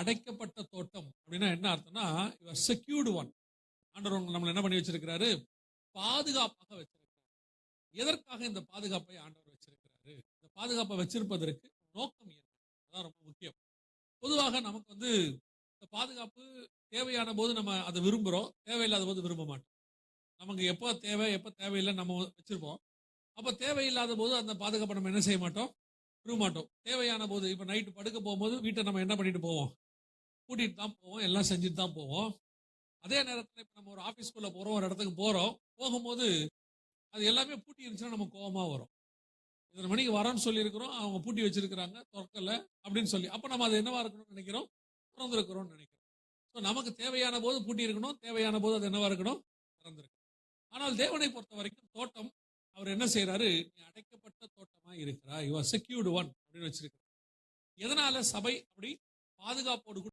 அடைக்கப்பட்ட தோட்டம் அப்படின்னா என்ன அர்த்தம்னா யுவர் செக்யூர்டு ஒன் ஆண்டவர் நம்மளை என்ன பண்ணி வச்சிருக்கிறாரு? பாதுகாப்பாக வச்சிருக்கிறார். எதற்காக இந்த பாதுகாப்பை ஆண்டவர் வச்சிருக்கிறாரு? இந்த பாதுகாப்பை வச்சிருப்பதற்கு நோக்கம் என்ன? அதான் ரொம்ப முக்கியம். பொதுவாக நமக்கு வந்து இந்த பாதுகாப்பு தேவையான போது நம்ம அதை விரும்புகிறோம் தேவையில்லாத போது விரும்ப மாட்டோம். நமக்கு எப்போ தேவை எப்போ தேவையில்லை நம்ம வச்சிருப்போம். அப்போ தேவையில்லாத போது அந்த பாதுகாப்பை நம்ம என்ன செய்ய மாட்டோம்? விரும்ப மாட்டோம். தேவையான போது இப்போ நைட்டு படுக்க போகும்போது வீட்டை நம்ம என்ன பண்ணிட்டு போவோம்? கூட்டிட்டு தான் போவோம் எல்லாம் செஞ்சுட்டு தான் போவோம். அதே நேரத்தில் இப்போ நம்ம ஒரு ஆஃபீஸ்க்குள்ளே போகிறோம் ஒரு இடத்துக்கு போகிறோம் போகும்போது அது எல்லாமே பூட்டி இருந்துச்சுன்னா நம்ம கோபமாக வரும். இத்தனை மணிக்கு வரோன்னு சொல்லியிருக்கிறோம் அவங்க பூட்டி வச்சிருக்கிறாங்க திறக்கலை அப்படின்னு சொல்லி. அப்போ நம்ம அது என்னவா இருக்கணும்னு நினைக்கிறோம்? திறந்துருக்கிறோம்னு நினைக்கிறோம். ஸோ நமக்கு தேவையான போது பூட்டி இருக்கணும் தேவையான போது அது என்னவா இருக்கணும்? திறந்திருக்கணும் ஆனால் தேவனை பொறுத்த வரைக்கும் தோட்டம் அவர் என்ன செய்யறாரு நீ அடைக்கப்பட்ட தோட்டமா இருக்கிறா யுவர் செக்யூர்டு ஒன் அப்படின்னு வச்சிருக்கிறார். எதனால சபை அப்படி பாதுகாப்போடு கூட